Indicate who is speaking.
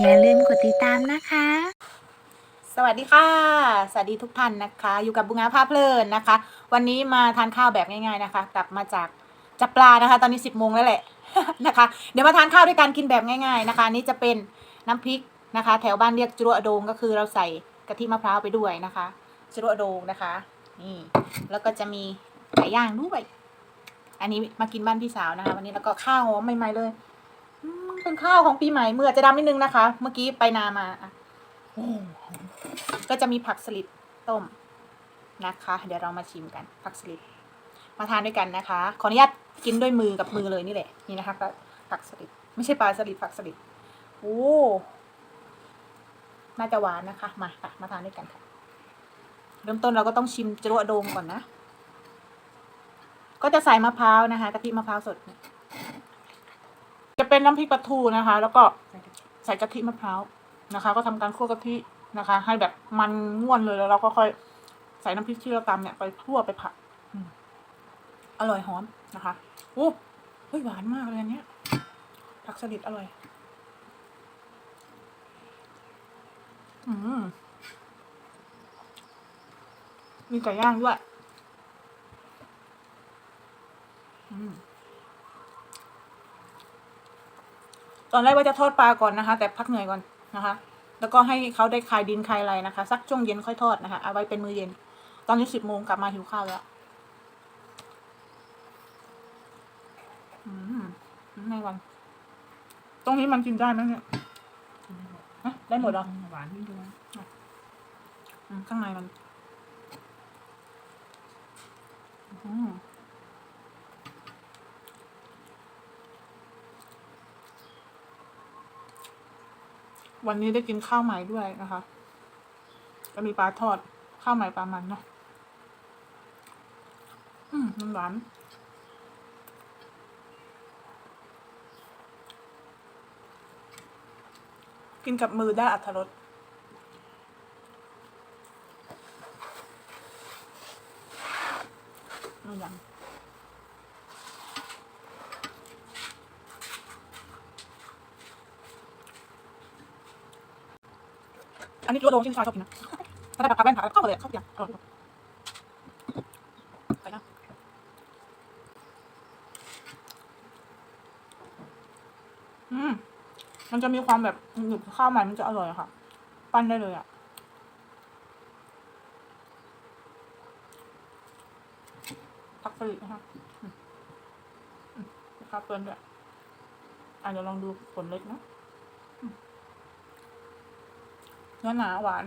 Speaker 1: อย่าลืมกดติดตามนะคะ
Speaker 2: สวัสดีค่ะ สวัสดีทุกท่านนะคะ อยู่กับบุงาภาเพลินนะคะ วันนี้มาทานข้าวแบบง่าย ๆนะคะ กลับมาจากจับปลานะคะ ตอนนี้สิบโมงแล้วแหละ นะคะ เดี๋ยวมาทานข้าวด้วยกันกินแบบง่าย ๆนะคะนนี่จะเป็นน้ำพริกนะคะ แถวบ้านเรียกจุรอโดงก็คือเราใส่กะทิมะพร้าวไปด้วยนะคะจุรอโดงนะคะ นี่แล้วก็จะมีไก่ย่างด้วยอันนี้มากินบ้านพี่สาวนะคะ วันนี้แล้วก็ข้าวหอมใหม่ๆเลย อืมเป็นข้าวของปีใหม่เมืออจะดำนิดนึงนะคะ เมื่อกี้ไปนามาก็จะมีผักสลิดต้มนะคะ เดี๋ยวเรามาชิมกันผักสลิดมาทานด้วยกันนะคะ ขออนุญาตกินด้วยมือกับมือเลยนี่แหละนี่นะคะก็ผักสลิดไม่ใช่ปลาสลิดผักสลิดโอ้น่าจะหวานนะคะมาค่ะมาทานด้วยกันค่ะ เริ่มต้นเราก็ต้องชิมจรวดโดมก่อนนะ ก็จะใส่มะพร้าวนะคะกะทิมะพร้าวสด จะเป็นน้ำพริกปลาทูนะคะ แล้วก็ใส่กะทิมะพร้าวนะคะ ก็ทำการคั่วกะทินะคะ ให้แบบมันง่วนเลยแล้วเราก็ค่อยใส่น้ำพริกที่เราตำเนี่ยไปคั่วไปผัดอืมอร่อยหอมนะคะโอ้เฮ้ยหวานมากเลยอันเนี้ยผักสลิดอร่อย อืมมีไก่ย่างด้วย อืม ต อนแรกว่าจะทอดปลาก่อนนะคะ แต่พักเหนื่อยก่อนนะคะ แล้วก็ให้เขาได้คลายดินคลายอะไรนะคะ สักช่วงเย็นค่อยทอดนะคะ เอาไว้เป็นมื้อเย็น ตอนนี้สิบโมงกลับมาหิวข้าวแล้วอืมในวัน ตรงนี้มันกินได้ไหมเนี่ยฮะได้หมดเหรอ
Speaker 3: หวานนิดนึง
Speaker 2: อืมข้างในมัน อืม วันนี้ได้กินข้าวใหม่ด้วยนะคะ ก็มีปลาทอดข้าวใหม่ปลามันเนาะอืมมันหวานกินกับมือได้อัตรสไม่ยัง อันนี้ตัวโดงที่ชายชอบกินนะถ้าได้ปลาแว่นผ่าเข้ามาเลยเข้าไปยังอร่อยไปนะอืมมันจะมีความแบบหนึบข้าวใหม่มันจะอร่อยค่ะ ปั้นได้เลยอะผักสลิดนะคะอืมอืมนะครับเปิ้ลด้วยอะเดี๋ยวลองดูผลเล็กนะ เนื้อหนาหวาน